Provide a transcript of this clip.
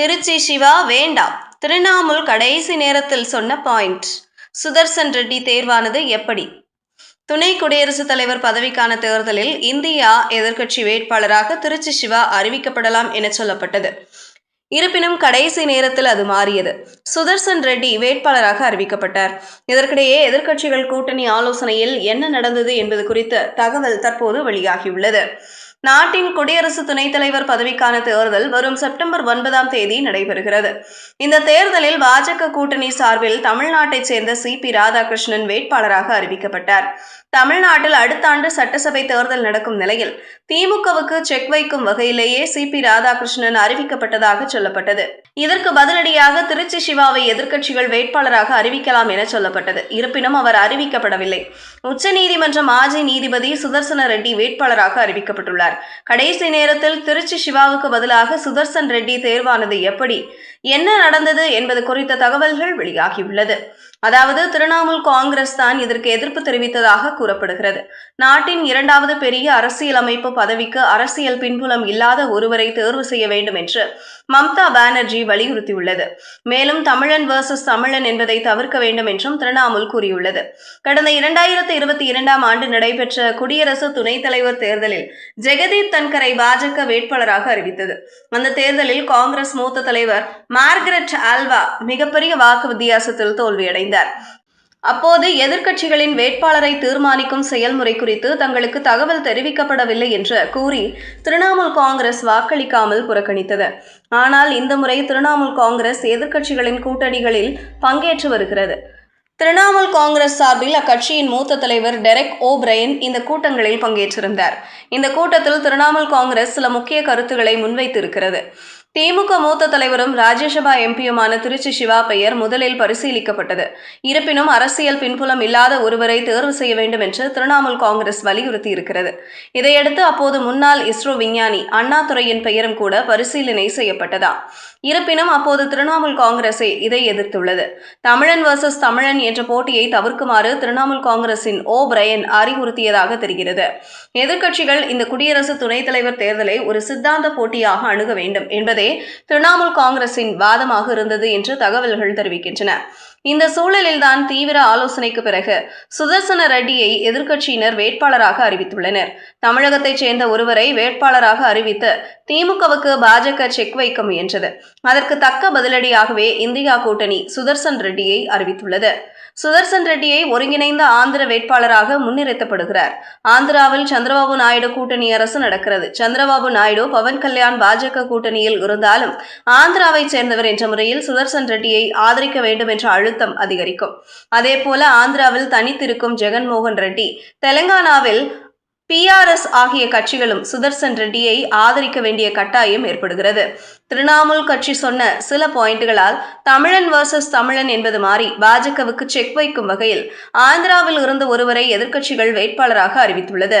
திருச்சி சிவா வேண்டாம். திரிணாமுல் கடைசி நேரத்தில் சொன்ன பாயிண்ட் சுதர்சன் ரெட்டி தேர்வானது எப்படி? துணை குடியரசுத் தலைவர் பதவிக்கான தேர்தலில் இந்தியா எதிர்க்கட்சி வேட்பாளராக திருச்சி சிவா அறிவிக்கப்படலாம் என சொல்லப்பட்டது. இருப்பினும் கடைசி நேரத்தில் அது மாறியது. சுதர்சன் ரெட்டி வேட்பாளராக அறிவிக்கப்பட்டார். இதற்கிடையே எதிர்க்கட்சிகள் கூட்டணி ஆலோசனையில் என்ன நடந்தது என்பது குறித்த தகவல் தற்போது வெளியாகியுள்ளது. நாட்டின் குடியரசு துணைத் தலைவர் பதவிக்கான தேர்தல் வரும் செப்டம்பர் ஒன்பதாம் தேதி நடைபெறுகிறது. இந்த தேர்தலில் பாஜக கூட்டணி சார்பில் தமிழ்நாட்டைச் சேர்ந்த சி. பி. ராதாகிருஷ்ணன் வேட்பாளராக அறிவிக்கப்பட்டார். தமிழ்நாட்டில் அடுத்த ஆண்டு சட்டசபை தேர்தல் நடக்கும் நிலையில் திமுகவுக்கு செக் வைக்கும் வகையிலேயே சி. பி. ராதாகிருஷ்ணன் அறிவிக்கப்பட்டதாக சொல்லப்பட்டது. இதற்கு பதிலடியாக திருச்சி சிவாவை எதிர்க்கட்சிகள் வேட்பாளராக அறிவிக்கலாம் என சொல்லப்பட்டது. இருப்பினும் அவர் அறிவிக்கப்படவில்லை. உச்சநீதிமன்ற மாஜி நீதிபதி சுதர்சன ரெட்டி வேட்பாளராக அறிவிக்கப்பட்டுள்ளார். கடைசி நேரத்தில் திருச்சி சிவாவுக்கு பதிலாக சுதர்சன் ரெட்டி தேர்வானது எப்படி? என்ன நடந்தது என்பது குறித்த தகவல்கள் வெளியாகியுள்ளது. அதாவது திரிணாமுல் காங்கிரஸ் தான் இதற்கு எதிர்ப்பு தெரிவித்ததாக கூறப்படுகிறது. நாட்டின் இரண்டாவது பெரிய அரசியலமைப்பு பதவிக்கு அரசியல் பின்புலம் இல்லாத ஒருவரை தேர்வு செய்ய வேண்டும் என்று மம்தா பானர்ஜி வலியுறுத்தியுள்ளது. மேலும் தமிழன் வர்சஸ் தமிழன் என்பதை தவிர்க்க வேண்டும் என்றும் திரிணாமுல் கூறியுள்ளது. கடந்த இரண்டாயிரத்தி இருபத்தி இரண்டாம் ஆண்டு நடைபெற்ற குடியரசு துணைத் தலைவர் தேர்தலில் ஜெகதீப் தன்கரை பாஜக வேட்பாளராக அறிவித்தது. அந்த தேர்தலில் காங்கிரஸ் மூத்த தலைவர் மார்கரெட் ஆல்வா மிகப்பெரிய வாக்கு வித்தியாசத்தில் தோல்வியடைந்தார். அப்போது எதிர்க்கட்சிகளின் வேட்பாளரை தீர்மானிக்கும் செயல்முறை குறித்து தங்களுக்கு தகவல் தெரிவிக்கப்படவில்லை என்று கூறி திரிணாமுல் காங்கிரஸ் வாக்களிக்காமல் புறக்கணித்தது. ஆனால் இந்த முறை திரிணாமுல் காங்கிரஸ் எதிர்க்கட்சிகளின் கூட்டணிகளில் பங்கேற்று வருகிறது. திரிணாமுல் காங்கிரஸ் சார்பில் அக்கட்சியின் மூத்த தலைவர் டெரெக் ஓ பிரையன் இந்த கூட்டங்களில் பங்கேற்றிருந்தார். இந்த கூட்டத்தில் திரிணாமுல் காங்கிரஸ் சில முக்கிய கருத்துக்களை முன்வைத்திருக்கிறது. திமுக மூத்த தலைவரும் ராஜ்யசபா எம்பியுமான திருச்சி சிவா பெயர் முதலில் பரிசீலிக்கப்பட்டது. இருப்பினும் அரசியல் பின்புலம் இல்லாத ஒருவரை தேர்வு செய்ய வேண்டும் என்று திரிணாமுல் காங்கிரஸ் வலியுறுத்தி இருக்கிறது இதையடுத்து அப்போது முன்னாள் இஸ்ரோ விஞ்ஞானி அண்ணாதுரையின் பெயரும் கூட பரிசீலனை செய்யப்பட்டதா? இருப்பினும் அப்போது திரிணாமுல் காங்கிரஸே இதை எதிர்த்துள்ளது. தமிழன் வர்சஸ் தமிழன் என்ற போட்டியை தவிர்க்குமாறு திரிணாமுல் காங்கிரசின் ஓ. பிரையன் அறிவுறுத்தியதாக தெரிகிறது. எதிர்க்கட்சிகள் இந்த குடியரசு துணைத் தலைவர் தேர்தலை ஒரு சித்தாந்த போட்டியாக அணுக வேண்டும் என்பதே திரிணாமுல் காங்கிரசின் வாதமாக இருந்தது என்று தகவல்கள் தெரிவிக்கின்றன. இந்த சூழலில்தான் தீவிர ஆலோசனைக்கு பிறகு சுதர்சன ரெட்டியை எதிர்க்கட்சியினர் வேட்பாளராக அறிவித்துள்ளனர். தமிழகத்தைச் சேர்ந்த ஒருவரை வேட்பாளராக அறிவித்து திமுகவுக்கு பாஜக செக் வைக்க முயன்றது. அதற்கு தக்க பதிலடியாகவே இந்தியா கூட்டணி சுதர்சன் ரெட்டியை அறிவித்துள்ளது. சுதர்சன் ரெட்டியை ஒருங்கிணைந்த ஆந்திர வேட்பாளராக முன்னிறுத்தப்படுகிறார். ஆந்திராவில் சந்திரபாபு நாயுடு கூட்டணி அரசு நடக்கிறது. சந்திரபாபு நாயுடு பவன் கல்யாண் பாஜக கூட்டணியில் இருந்தாலும் ஆந்திராவைச் சேர்ந்தவர் என்ற முறையில் சுதர்சன் ரெட்டியை ஆதரிக்க வேண்டும் என்ற அழுத்தம் அதிகரிக்கும். அதேபோல ஆந்திராவில் தனித்திருக்கும் ஜெகன்மோகன் ரெட்டி தெலங்கானாவில் பிஆர்எஸ் ஆகிய கட்சிகளும் சுதர்சன் ரெட்டியை ஆதரிக்க வேண்டிய கட்டாயம் ஏற்படுகிறது. திரிணாமுல் கட்சி சொன்ன சில பாயிண்ட்களால் தமிழன் வர்சஸ் தமிழன் என்பது மாறி பாஜகவுக்கு செக் வைக்கும் வகையில் ஆந்திராவில் இருந்து ஒருவரை எதிர்க்கட்சிகள் வேட்பாளராக அறிவித்துள்ளது.